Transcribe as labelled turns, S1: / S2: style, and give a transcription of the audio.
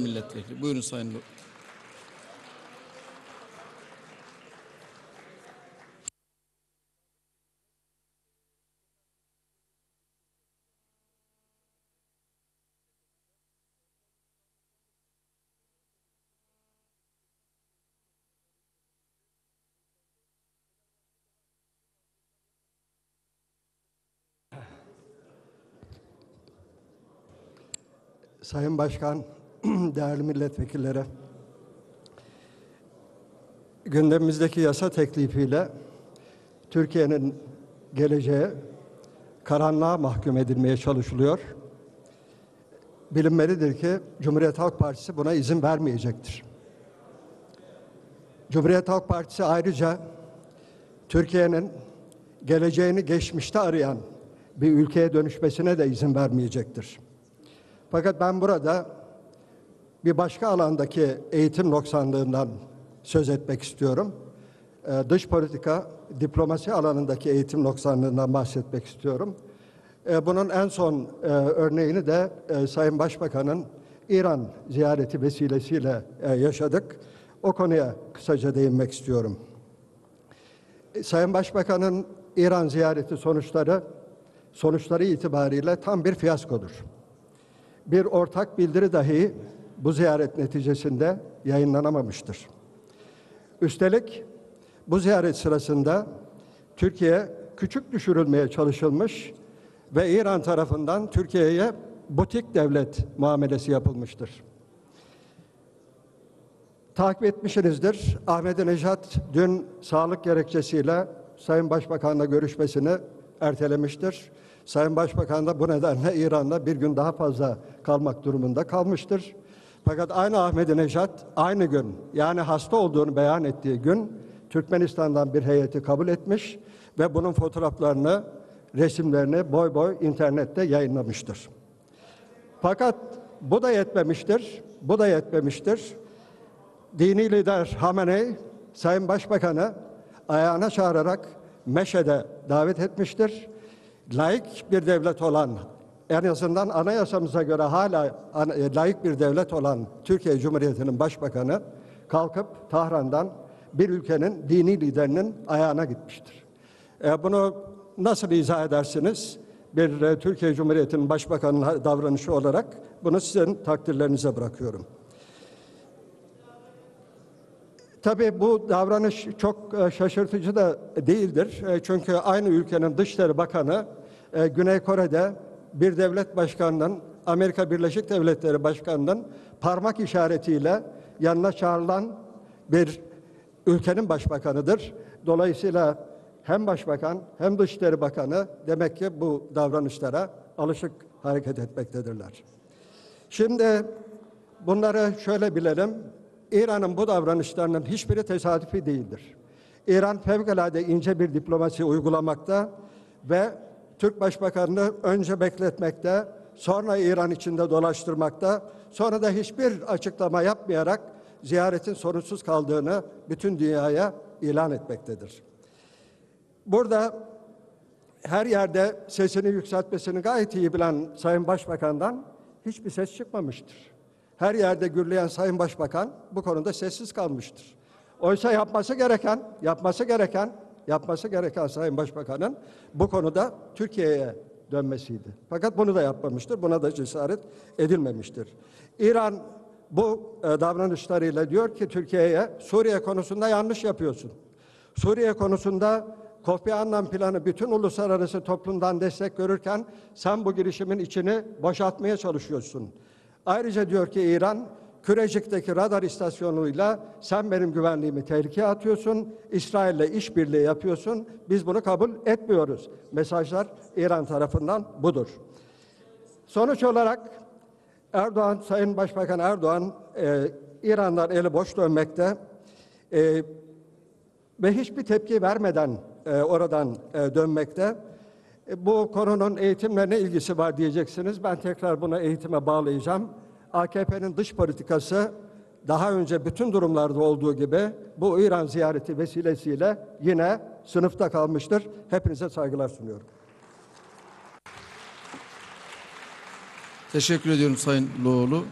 S1: milletvekili. Buyurun Sayın.
S2: Sayın Başkan, değerli milletvekilleri, gündemimizdeki yasa teklifiyle Türkiye'nin geleceği karanlığa mahkum edilmeye çalışılıyor. Bilinmelidir ki Cumhuriyet Halk Partisi buna izin vermeyecektir. Cumhuriyet Halk Partisi ayrıca Türkiye'nin geleceğini geçmişte arayan bir ülkeye dönüşmesine de izin vermeyecektir. Fakat ben burada bir başka alandaki eğitim noksanlığından söz etmek istiyorum. Ee, dış politika, diplomasi alanındaki eğitim noksanlığından bahsetmek istiyorum. Ee, bunun en son e, örneğini de e, Sayın Başbakan'ın İran ziyareti vesilesiyle e, yaşadık. O konuya kısaca değinmek istiyorum. Sayın Başbakan'ın İran ziyareti sonuçları sonuçları itibariyle tam bir fiyaskodur bir ortak bildiri dahi bu ziyaret neticesinde yayınlanamamıştır. Üstelik bu ziyaret sırasında Türkiye küçük düşürülmeye çalışılmış ve İran tarafından Türkiye'ye butik devlet muamelesi yapılmıştır. Takip etmişsinizdir. Ahmet Nejat dün sağlık gerekçesiyle Sayın Başbakan'la görüşmesini ertelemiştir. Sayın Başbakan da bu nedenle İran'da bir gün daha fazla kalmak durumunda kalmıştır. Fakat aynı Ahmet Nejat aynı gün yani hasta olduğunu beyan ettiği gün Türkmenistan'dan bir heyeti kabul etmiş ve bunun fotoğraflarını, resimlerini boy boy internette yayınlamıştır. Fakat bu da yetmemiştir. Bu da yetmemiştir. Dini lider Hamenei Sayın Başbakan'ı ayağına çağırarak Meşe'de davet etmiştir laik bir devlet olan, en azından anayasamıza göre hala layık bir devlet olan Türkiye Cumhuriyeti'nin başbakanı kalkıp Tahran'dan bir ülkenin dini liderinin ayağına gitmiştir. E, bunu nasıl izah edersiniz? Bir e, Türkiye Cumhuriyeti'nin başbakanının davranışı olarak bunu sizin takdirlerinize bırakıyorum. Tabii bu davranış çok e, şaşırtıcı da değildir. E, Çünkü aynı ülkenin Dışişleri Bakanı e, Güney Kore'de bir devlet başkanının, Amerika Birleşik Devletleri Başkanı'nın parmak işaretiyle yanına çağrılan bir ülkenin başbakanıdır. Dolayısıyla hem başbakan hem Dışişleri Bakanı demek ki bu davranışlara alışık hareket etmektedirler. Şimdi bunları şöyle bilelim. İran'ın bu davranışlarının hiçbiri tesadüfi değildir. İran fevkalade ince bir diplomasi uygulamakta ve Türk Başbakanı'nı önce bekletmekte, sonra İran içinde dolaştırmakta, sonra da hiçbir açıklama yapmayarak ziyaretin sorunsuz kaldığını bütün dünyaya ilan etmektedir. Burada her yerde sesini yükseltmesini gayet iyi bilen Sayın Başbakan'dan hiçbir ses çıkmamıştır. Her yerde gürleyen Sayın Başbakan bu konuda sessiz kalmıştır. Oysa yapması gereken, yapması gereken, yapması gereken Sayın Başbakan'ın bu konuda Türkiye'ye dönmesiydi. Fakat bunu da yapmamıştır. Buna da cesaret edilmemiştir. İran bu e, davranışlarıyla diyor ki Türkiye'ye Suriye konusunda yanlış yapıyorsun. Suriye konusunda Kofi Annan planı bütün uluslararası toplumdan destek görürken sen bu girişimin içini boşaltmaya çalışıyorsun. Ayrıca diyor ki İran Kürecik'teki radar istasyonuyla sen benim güvenliğimi tehlikeye atıyorsun, İsrail'le işbirliği yapıyorsun, biz bunu kabul etmiyoruz. Mesajlar İran tarafından budur. Sonuç olarak Erdoğan, Sayın Başbakan Erdoğan e, İran'dan eli boş dönmekte e, ve hiçbir tepki vermeden e, oradan e, dönmekte. E, bu konunun eğitimle ne ilgisi var diyeceksiniz. Ben tekrar buna eğitime bağlayacağım. AKP'nin dış politikası daha önce bütün durumlarda olduğu gibi bu İran ziyareti vesilesiyle yine sınıfta kalmıştır. Hepinize saygılar sunuyorum.
S1: Teşekkür ediyorum Sayın Loğlu.